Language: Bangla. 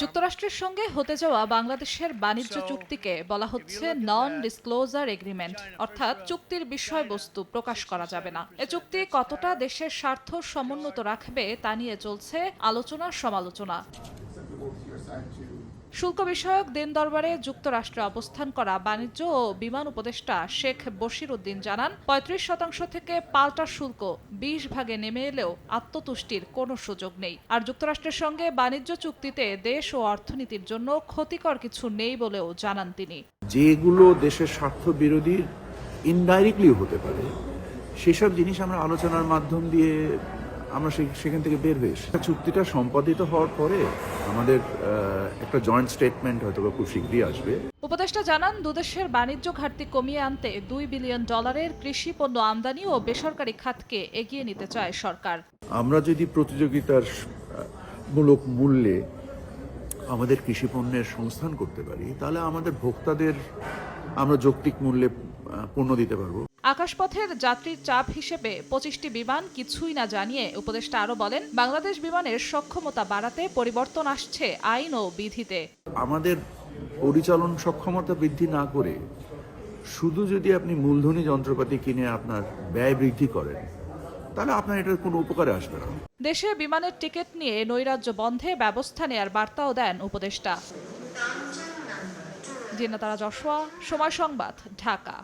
যুক্তরাষ্ট্রের সঙ্গে হতে যাওয়া বাংলাদেশের বাণিজ্য চুক্তিকে বলা হচ্ছে নন ডিসক্লোজার এগ্রিমেন্ট অর্থাৎ চুক্তির বিষয়বস্তু প্রকাশ করা যাবে না। এ চুক্তি কতটা দেশের স্বার্থ সমুন্নত রাখবে তা নিয়ে চলছে আলোচনা সমালোচনা শুল্ক বিষয়ক দিন দরবারে যুক্তরাষ্ট্রে অবস্থান করা বাণিজ্য ও বিমান উপদেষ্টা শেখ বশির উদ্দিন জানান, পঁয়ত্রিশ শতাংশ থেকে পাল্টা শুল্ক বিশ ভাগে নেমে এলেও আত্মতুষ্টির কোনো সুযোগ নেই। আর যুক্তরাষ্ট্রের সঙ্গে বাণিজ্য চুক্তিতে দেশ ও অর্থনীতির জন্য ক্ষতিকর কিছু নেই বলেও জানান তিনি। যেগুলো দেশের স্বার্থ বিরোধী ইনডাইরেক্টলি হতে পারে, সেসব জিনিস আমরা আলোচনার মাধ্যম দিয়ে আমরা সেখান থেকে বের হয়ে চুক্তিটা সম্পাদিত হওয়ার পরে আমাদের একটা জয়েন্ট স্টেটমেন্ট হয়তো খুব শীঘ্রই আসবে। উপদেষ্টা জানান দুদেশের বাণিজ্য ঘাটতি কমিয়ে আনতে দুই বিলিয়ন ডলারের কৃষি পণ্য আমদানি ও বেসরকারি খাতকে এগিয়ে নিতে চায় সরকার। আমরা যদি প্রতিযোগিতার মূলক মূল্যে আমাদের কৃষি পণ্যের সংস্থান করতে পারি তাহলে আমাদের ভোক্তাদের আমরা যৌক্তিক মূল্যে পণ্য দিতে পারব। আকাশপথের যাত্রীর চাপ হিসেবে পঁচিশটি বিমান কিছুই না জানিয়ে উপদেষ্টা আরও বলেন বাংলাদেশ বিমানের সক্ষমতা বাড়াতে পরিবর্তন আসছে আইন ও বিধিতে। আমাদের পরিচালন সক্ষমতা বৃদ্ধি না করে শুধু যদি আপনি মূলধনী যন্ত্রপাতি কিনে আপনার ব্যয় বৃদ্ধি করেন তাহলে আপনার এটার কোনো উপকারে আসবে না। দেশে বিমানের টিকিট নিয়ে নৈরাজ্য বন্ধে ব্যবস্থা নেয়ার বার্তাও দেন উপদেষ্টা। জিনাতারা যশোয়া সময় সংবাদ ঢাকা।